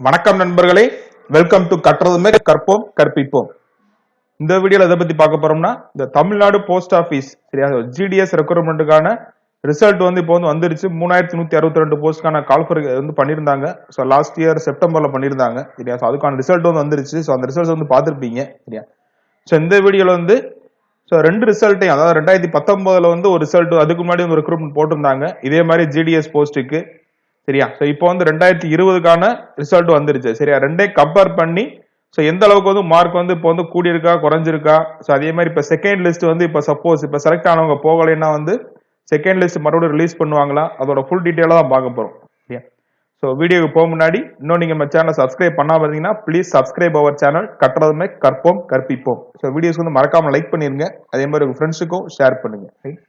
வணக்கம் நண்பர்களே. Welcome to கற்றதுமே கற்போம் கற்பிப்போம். இந்த வீடியோல எதை பத்தி பார்க்க போறோம்னா இந்த தமிழ்நாடு போஸ்ட் ஆபீஸ் சரியா? ஜிடிஎஸ் ரெக்ரூட்மெண்ட்டுக்கான ரிசல்ட் வந்து இப்போ வந்து வந்துருச்சு. மூணாயிரத்தி நூத்தி அறுபத்தி ரெண்டு போஸ்ட்கான கால்ஃபர் வந்து பண்ணியிருந்தாங்க ஸோ லாஸ்ட் இயர் செப்டம்பர்ல பண்ணியிருந்தாங்க சரியா? ஸோ அதுக்கான ரிசல்ட் வந்து வந்துருச்சு. ஸோ அந்த ரிசல்ட் வந்து பார்த்துருப்பீங்க சரியா? ஸோ இந்த வீடியோல வந்து ஸோ ரெண்டு ரிசல்ட்டையும் அதாவது ரெண்டாயிரத்தி பத்தொன்பதுல வந்து ஒரு ரிசல்ட் அதுக்கு முன்னாடி வந்து ரெக்ரூட்மெண்ட் போட்டிருந்தாங்க. இதே மாதிரி ஜிடிஎஸ் போஸ்ட்டுக்கு சரியா? ஸோ இப்போ வந்து ரெண்டாயிரத்தி இருபதுக்கான ரிசல்ட் வந்துருச்சு. சரியா? ரெண்டே கம்பேர் பண்ணி ஸோ எந்த அளவுக்கு வந்து மார்க் வந்து இப்போ வந்து கூடியிருக்கா குறைஞ்சிருக்கா? ஸோ அதே மாதிரி இப்போ செகண்ட் லிஸ்ட் வந்து இப்போ சப்போஸ் இப்போ செலக்ட் ஆனவங்க போகலைன்னா வந்து செகண்ட் லிஸ்ட் மறுபடியும் ரிலீஸ் பண்ணுவாங்களா? அதோட ஃபுல் டீட்டெயிலாக தான் பார்க்க போகிறோம் சரியா? ஸோ வீடியோக்கு போக முன்னாடி இன்னும் நீங்கள் நம்ம சேனலை சப்ஸ்கிரைப் பண்ணா இருந்தீங்கன்னா ப்ளீஸ் சப்ஸ்கிரைப் அவர் சேனல் கட்டுறதுமே கற்போம் கற்பிப்போம். ஸோ வீடியோஸ் வந்து மறக்காம லைக் பண்ணிருங்க. அதே மாதிரி உங்க ஃப்ரெண்ட்ஸுக்கும் ஷேர் பண்ணுங்க. ரைட்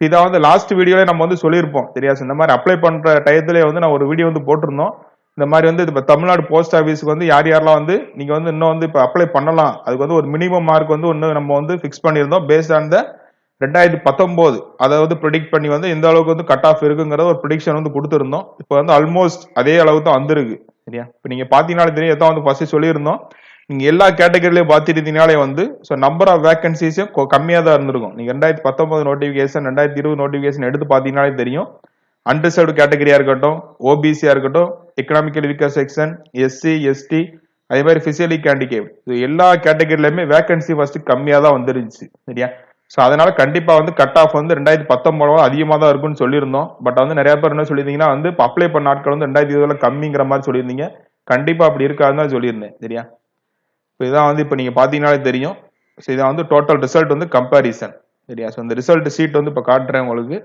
இதை வந்து லாஸ்ட் வீடியோல நம்ம வந்து சொல்லியிருப்போம் தெரியாது இந்த மாதிரி அப்ளை பண்ற டயத்துல வந்து நான் ஒரு வீடியோ வந்து போட்டிருந்தோம். இந்த மாதிரி வந்து இப்போ தமிழ்நாடு போஸ்ட் ஆஃபீஸ்க்கு வந்து யார் யாரெல்லாம் வந்து நீங்க வந்து இன்னும் வந்து இப்போ அப்ளை பண்ணலாம். அதுக்கு வந்து ஒரு மினிமம் மார்க் வந்து ஒன்று நம்ம வந்து ஃபிக்ஸ் பண்ணியிருந்தோம். பேஸ்ட் ஆன் த ரெண்டாயிரத்தி பத்தொன்பது அதை வந்து ப்ரிடிக்ட் பண்ணி வந்து எந்த அளவுக்கு வந்து கட் ஆஃப் இருக்குங்கிறத ஒரு ப்ரிடிக்ஷன் வந்து கொடுத்துருந்தோம். இப்போ வந்து ஆல்மோஸ்ட் அதே அளவு தான் வந்திருக்கு சரியா? இப்போ நீங்க பாத்தீங்கன்னா தெரியும் எதாவது வந்து ஃபர்ஸ்ட் சொல்லியிருந்தோம். நீங்க எல்லா கேட்டகரியிலையும் பார்த்துட்டீங்கனாலே வந்து ஸோ நம்பர் ஆஃப் வேகன்சிஸும் கம்மியாக தான் இருந்திருக்கும். நீங்க ரெண்டாயிரத்தி பத்தொன்பது நோட்டிஃபிகேஷன் ரெண்டாயிரத்தி இருபது நோட்டிஃபிகேஷன் எடுத்து பார்த்தீங்கனாலே தெரியும். அன்ரிசர்வ்டு கேட்டகரியா இருக்கட்டும் ஓபிசியா இருக்கட்டும் economical weaker section SC ST அதே மாதிரி பிசியலி கேண்டிகேட் இது எல்லா கேட்டகரியிலுமே வேகன்சி ஃபர்ஸ்ட் கம்மியாக தான் வந்துருந்துச்சு. சரியா? ஸோ அதனால கண்டிப்பாக வந்து கட் ஆஃப் வந்து ரெண்டாயிரத்தி பத்தொன்பது அதிகமாக தான் இருக்கும்னு சொல்லியிருந்தோம். பட் வந்து நிறைய பேர் என்ன சொல்லியிருந்தீங்கன்னா வந்து அப்ளை பண்ண நாட்கள் வந்து ரெண்டாயிரத்தி இருபதுல கம்மிங்கிற மாதிரி சொல்லியிருந்தீங்க. கண்டிப்பாக அப்படி இருக்காதுன்னு தான் சொல்லியிருந்தேன். சரியா? இப்போ இதான் வந்து இப்போ நீங்கள் பார்த்தீங்கனாலே தெரியும். ஸோ இதான் வந்து டோட்டல் ரிசல்ட் வந்து கம்பேரிசன் சரியா? ஸோ இந்த ரிசல்ட் சீட் வந்து இப்போ காட்டுறேன் உங்களுக்கு.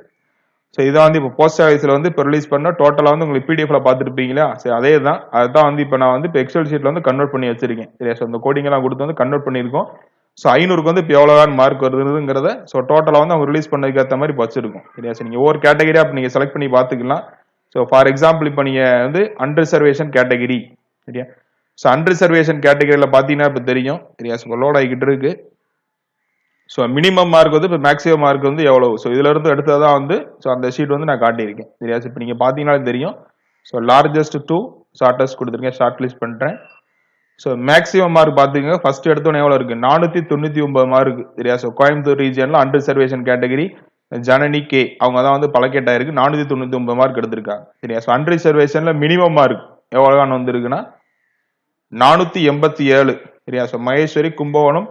ஸோ இதான் வந்து இப்போ போஸ்ட் ஆஃபீஸில் வந்து இப்போ ரிலீஸ் பண்ணால் டோட்டலாக வந்து உங்களுக்கு பிடிஎஃப்ல பார்த்துருப்பீங்களா? சரி அதே தான் அதுதான் வந்து இப்போ நான் வந்து இப்போ எக்ஸல் சீட்டில் வந்து கன்வெர்ட் பண்ணி வச்சிருக்கேன். சரியா? ஸோ இந்த கோடிங்கெல்லாம் கொடுத்து வந்து கன்வெர்ட் பண்ணியிருக்கோம். ஸோ ஐநூறுக்கு வந்து இப்போ எவ்வளோதான் மார்க் வருதுங்கிறத ஸோ டோட்டலாக வந்து அவங்க ரிலீஸ் பண்ணதுக்கு ஏற்ற மாதிரி இப்போ வச்சிருக்கோம். சரியா? ஸோ நீங்கள் ஒவ்வொரு கேட்டகரியாக இப்போ நீங்கள் செலக்ட் பண்ணி பார்த்துக்கலாம். ஸோ ஃபார் எக்ஸாம்பிள் இப்போ நீங்கள் வந்து அன்ரிசர்வேஷன் கேட்டகரி சரியா? ஸோ அன்ரிசர்வேஷன் கேட்டகரியில் பார்த்தீங்கன்னா இப்போ தெரியும். சரியா? ஸோ லோட் ஆகிக்கிட்டு இருக்கு. ஸோ மினிமம் மார்க் வந்து இப்போ மேக்ஸிமம் மார்க் வந்து எவ்வளவு? ஸோ இதுல இருந்து எடுத்ததான் வந்து ஸோ அந்த ஷீட் வந்து நான் காட்டியிருக்கேன். கிரியாஸ் இப்போ நீங்கள் பார்த்தீங்கன்னாலே தெரியும். ஸோ லார்ஜஸ்ட் டூ ஷார்டஸ்ட் கொடுத்துருக்கேன். ஷார்ட் லிஸ்ட் பண்ணுறேன் ஸோ மேக்ஸிமம் மார்க் பார்த்தீங்க ஃபர்ஸ்ட் எடுத்தோன்னே எவ்வளோ இருக்கு? நானூற்றி தொண்ணூற்றி ஒன்பது மார்க் சரியா? ஸோ கோயம்புத்தூர் ரீஜனில் அன்ரிசர்வேஷன் கேட்டகரி ஜனனி கே. அவங்க தான் வந்து பழக்கேட்டாயிருக்கு நானூற்றி தொண்ணூற்றி ஒன்பது மார்க் எடுத்திருக்காங்க. சரியா? ஸோ அன்ரிசர்வேஷனில் மினிமம் மார்க் எவ்வளோதான் வந்திருக்குன்னா நானூற்றி எண்பத்தி ஏழு. சரியா? ஸோ மகேஸ்வரி கும்பகோணம்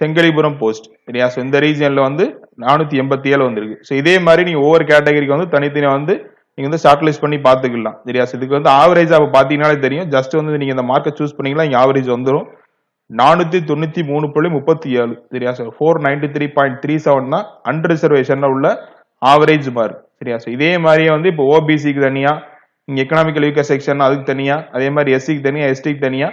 செங்கலிபுரம் போஸ்ட் சரியா? ஸோ இந்த ரீஜன்ல வந்து நானூத்தி எண்பத்தி ஏழு வந்திருக்கு. ஸோ இதே மாதிரி நீங்க ஒவ்வொரு கேட்டகரிக்கு வந்து தனித்தனியா வந்து நீங்க வந்து ஷார்ட் லிஸ்ட் பண்ணி பாத்துக்கலாம் சரியா? ஸோ இதுக்கு வந்து ஆவரேஜ் அப்ப பாத்தீங்கன்னாலே தெரியும். ஜஸ்ட் வந்து நீங்க இந்த மார்க்கை சூஸ் பண்ணீங்களா இங்க ஆவரேஜ் வந்துடும் நானூத்தி தொண்ணூத்தி மூணு புள்ளி முப்பத்தி ஏழு. சரியா? Sir four ninety three point three seven தான் அன்ரிசர்வேஷன்ல உள்ள ஆவரேஜ் மார்க் சரியா? சார் இதே மாதிரியே வந்து இப்போ ஓபிசிக்கு தனியா இங்க எக்கனாமிக்கல் வீக்கர் செக்ஷன் அதுக்கு தனியா அதே மாதிரி எஸ்சிக்கு தனியா எஸ்டிக்கு தனியா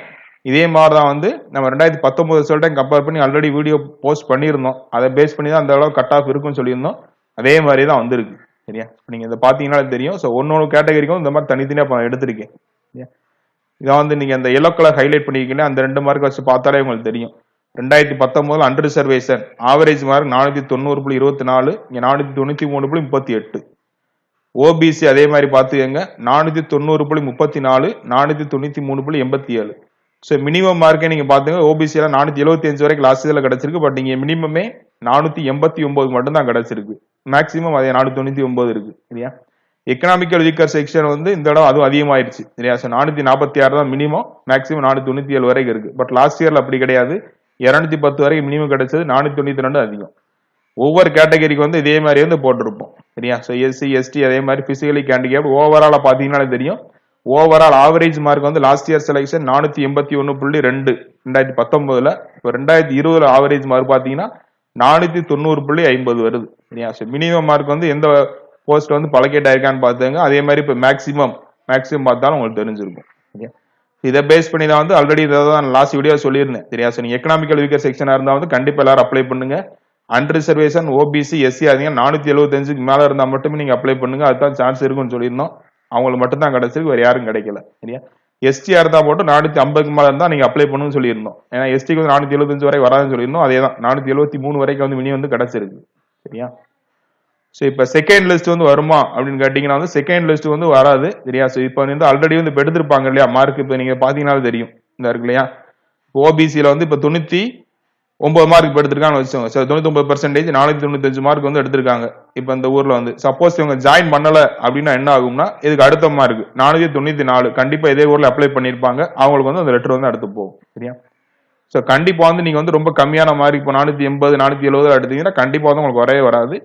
இதே மாதிரி தான் வந்து நம்ம ரெண்டாயிரத்தி பத்தொன்பது சொல்லிட்டு கம்பேர் பண்ணி ஆல்ரெடி வீடியோ போஸ்ட் பண்ணியிருந்தோம். அதை பேஸ் பண்ணி தான் அந்த அளவு கட் ஆஃப் இருக்குன்னு சொல்லியிருந்தோம். அதே மாதிரி தான் வந்திருக்கு. சரியா? நீங்க இதை பாத்தீங்கன்னா தெரியும். ஸோ ஒன்னொரு கேட்டகரிக்கும் இந்த மாதிரி தனித்தனியா இப்போ எடுத்திருக்கேன். சரியா? இதான் வந்து நீங்க அந்த எல்லோ கலர் ஹைலைட் பண்ணிருக்கீங்க அந்த ரெண்டு மார்க் வச்சு பார்த்தாலே உங்களுக்கு தெரியும். ரெண்டாயிரத்தி பத்தொன்பதுல அண்டர் ரிசர்வேஷன் ஆவரேஜ் மார்க் நானூத்தி தொண்ணூறு புள்ளி இருபத்தி நாலு இங்க நானூத்தி தொண்ணூத்தி மூணு புள்ளி முப்பத்தி எட்டு. ஓபிசி அதே மாதிரி பார்த்துக்கங்க. நானூத்தி தொண்ணூறு புள்ளி முப்பத்தி நாலு நானூத்தி தொண்ணூத்தி மூணு புள்ளி எண்பத்தி ஏழு. ஸோ மினிமம் மார்க்கே நீங்க பாத்துங்க ஓபிசியில் நானூத்தி எழுபத்தி அஞ்சு வரைக்கும் லாஸ்ட் இதில் கிடைச்சிருக்கு. பட் இங்க மினிமமே நானூத்தி எண்பத்தி ஒன்பது மட்டும் தான் கிடைச்சிருக்கு. மேக்ஸிமம் அதே நானூத்தி தொண்ணூத்தி ஒன்பது இருக்கு. சரியா? எக்கனாமிக்கல் வீக்கர் செக்ஷன் வந்து இந்த இடம் அதுவும் அதிகமாயிருச்சு. சரியா? ஸோ நானூத்தி நாற்பத்தி ஆறு தான் மினிமம் மேக்ஸிமம் நானூத்தி தொண்ணூத்தி ஏழு வரைக்கும் இருக்கு. பட் லாஸ்ட் இயர்ல அப்படி கிடையாது. இரநூத்தி பத்து வரைக்கும் மினிமம் கிடைச்சது நானூத்தி தொண்ணூத்தி ரெண்டு அதிகம். ஒவ்வொரு கேட்டகரிக்கு வந்து இதே மாதிரி வந்து போட்டிருப்போம். சரியா? ஸோ எஸ்சி எஸ்டி அதே மாதிரி பிசிக்கலி கேண்டிகேட் ஓவராலாக பாத்தீங்கன்னாலே தெரியும். ஓவரால் ஆவரேஜ் மார்க் வந்து லாஸ்ட் இயர் செலெக்ஷன் நானூத்தி எண்பத்தி ஒன்னு புள்ளி ரெண்டு ரெண்டாயிரத்தி பத்தொன்பதுல இப்போ ரெண்டாயிரத்தி இருபதுல ஆவரேஜ் மார்க் பாத்தீங்கன்னா நானூத்தி தொண்ணூறு புள்ளி ஐம்பது வருது. சரியா? ஸோ மினிமம் மார்க் வந்து எந்த போஸ்ட் வந்து பழக்கேட் ஆயிருக்கான்னு பார்த்துங்க அதே மாதிரி இப்போ மேக்ஸிமம் மேக்ஸிமம் பார்த்தாலும் உங்களுக்கு தெரிஞ்சிருக்கும். சரியா? இதை பேஸ் பண்ணி தான் வந்து ஆல்ரெடி இதை தான் லாஸ்ட் வீடியோ சொல்லியிருந்தேன். சரியா? ஸோ நீங்கள் எக்கனாமிக்கல் வீக்கர் செக்ஷனாக இருந்தால் வந்து கண்டிப்பாக எல்லாரும் அப்ளை பண்ணுங்க. அன்ரிசர்வேஷன் ஓபிசி எஸ்சி அதிகம் நானூத்தி எழுபத்தஞ்சுக்கு மேல இருந்தா மட்டுமே நீங்க அப்ளை பண்ணுங்க. அதுதான் சான்ஸ் இருக்குன்னு சொல்லியிருந்தோம். அவங்களுக்கு மட்டும் தான் கிடைச்சிருக்கு வேற யாரும் கிடைக்கல. சரியா? எஸ்டியா இருந்தா போட்டு நானூத்தி ஐம்பதுக்கு மேல இருந்தா நீங்க அப்ளை பண்ணுன்னு சொல்லியிருந்தோம். ஏன்னா எஸ்டிக்கு வந்து நானூத்தி எழுபத்தஞ்சு வரை வராதுன்னு சொல்லியிருந்தோம். அதே தான் நானூத்தி எழுபத்தி மூணு வரைக்கும் வந்து மினி வந்து கிடைச்சிருக்கு. சரியா? ஸோ இப்போ செகண்ட் லிஸ்ட் வந்து வருமா அப்படின்னு கேட்டிங்கன்னா வந்து செகண்ட் லிஸ்ட் வந்து வராது. சரியா? ஸோ இப்போ வந்து ஆல்ரெடி வந்து இப்போ எடுத்திருப்பாங்க இல்லையா? மார்க் இப்போ நீங்கள் பார்த்தீங்கன்னாலும் தெரியும். இந்த இருக்கு இல்லையா? ஓபிசியில் வந்து இப்போ தொண்ணூற்றி ஒன்பது மார்க் இப்போ எடுத்திருக்காங்கன்னு வச்சுக்கோங்க. சார் தொண்ணூத்தி ஒன்பது பர்சன்டேஜ் நானூத்தி தொண்ணூத்தஞ்சு மார்க் வந்து எடுத்திருக்காங்க. இப்போ இந்த ஊர்ல வந்து சப்போஸ் இவங்க ஜாயின் பண்ணல அப்படின்னா என்ன ஆகும்னா இதுக்கு அடுத்த மார்க் நானூத்தி தொண்ணூத்தி நாலு. கண்டிப்பா இதே ஊர்ல அப்ளை பண்ணிருப்பாங்க. அவங்களுக்கு வந்து அந்த லெட்டர் வந்து அடுத்து போகும். சரியா? ஸோ கண்டிப்பா வந்து நீங்க வந்து ரொம்ப கம்மியான மார்க் இப்போ நானூத்தி எண்பது நானூத்தி எழுபது எடுத்தீங்கன்னா கண்டிப்பா வந்து உங்களுக்கு வரவே வராது.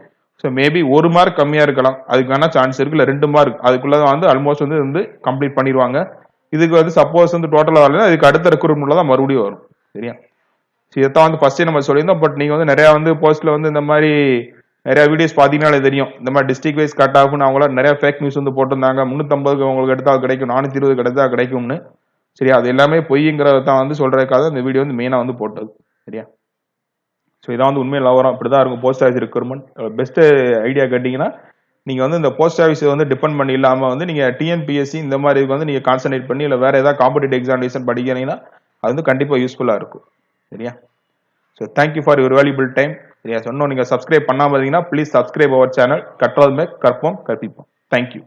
ஸோ மேபி ஒரு மார்க் கம்மியா இருக்கலாம். அதுக்கான சான்ஸ் இருக்கு. இல்லை ரெண்டு மார்க் அதுக்குள்ள வந்து ஆல்மோஸ்ட் வந்து வந்து கம்ப்ளீட் பண்ணிடுவாங்க. இதுக்கு வந்து சப்போஸ் வந்து டோட்டலாக வரலன்னா இதுக்கு அடுத்த ரெக்ரூட்மெண்ட்ல தான் மறுபடியும் வரும். சரியா? இதைத்தான் வந்து ஃபர்ஸ்டே நம்ம சொல்லியிருந்தோம். பட் நீங்க வந்து நிறைய வந்து போஸ்ட்ல வந்து இந்த மாதிரி நிறைய வீடியோஸ் பார்த்தீங்கன்னாலே தெரியும். இந்த மாதிரி டிஸ்ட்ரிக் வைஸ் கட் ஆகும்னு அவங்களாம் நிறைய ஃபேக் நியூஸ் வந்து போட்டிருந்தாங்க. முந்நூற்றம்பதுக்கு உங்களுக்கு எடுத்தால் கிடைக்கும். நானூற்றி இருபது கிடைத்தா கிடைக்கும்னு. சரியா? அது எல்லாமே பொய்ங்கிறத தான் வந்து சொல்றதுக்காக இந்த வீடியோ வந்து மெயினாக வந்து போட்டது. சரியா? ஸோ இதான் வந்து உண்மையில் லவரம் இப்படி தான் இருக்கும் post office requirement best idea கேட்டிங்கன்னா நீங்கள் வந்து இந்த போஸ்ட் ஆஃபீஸ் வந்து டிபெண்ட் பண்ணி இல்லாமல் வந்து நீங்கள் டிஎன்பிஎஸ்சி இந்த மாதிரி இதுக்கு வந்து நீங்கள் கான்சன்ட்ரேட் பண்ணி இல்லை வேற ஏதாவது காம்படிட்டிவ் எக்ஸாமினேஷன் படிக்கிறீங்கன்னா அது வந்து கண்டிப்பாக யூஸ்ஃபுல்லாக இருக்கும். சரியா? So thank you for your valuable time சரியா? சொன்னோம் நீங்கள் சப்ஸ்கிரைப் பண்ணாமல் இருந்தீங்கன்னா ப்ளீஸ் சப்ஸ்கிரைப் அவர் சேனல் கற்றதுமே கற்போம் கற்பிப்போம். Thank you